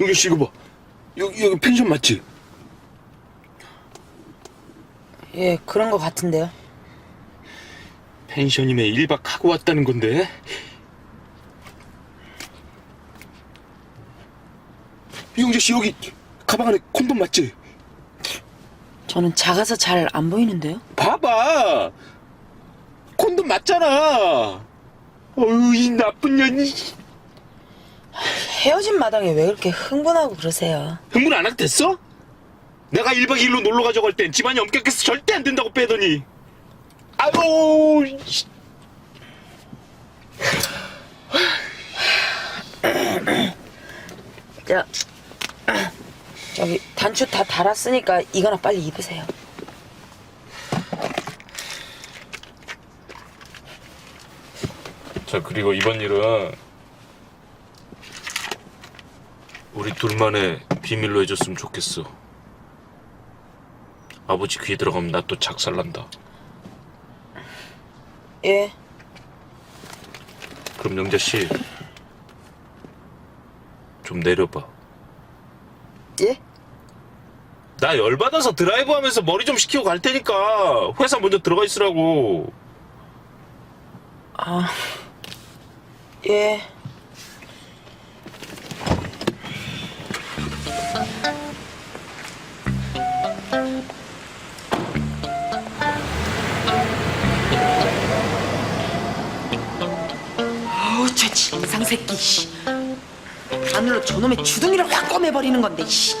용재 씨 이거 봐. 여기 여기 펜션 맞지? 예, 그런 거 같은데요. 펜션이면 1박 하고 왔다는 건데. 용재 씨 여기 가방 안에 콘돔 맞지? 저는 작아서 잘 안 보이는데요. 봐봐. 콘돔 맞잖아. 어휴 이 나쁜 년이. 헤어진 마당에 왜 그렇게 흥분하고 그러세요? 흥분 안 해도 됐어? 내가 1박 2일로 놀러 가져갈 땐 집안이 엄격해서 절대 안 된다고 빼더니 아유 씨. 저, 저기 단추 다 달았으니까 이거나 빨리 입으세요. 자 그리고 이번 일은 우리 둘만의 비밀로 해줬으면 좋겠어. 아버지 귀에 들어가면 나 또 작살난다. 예, 그럼 영자 씨 좀 내려봐. 예? 나 열받아서 드라이브 하면서 머리 좀 식히고 갈 테니까 회사 먼저 들어가 있으라고. 아, 예. 아우, 저 진상 새끼, 씨. 바늘로 저놈의 주둥이를 확 꿰매버리는 건데, 씨.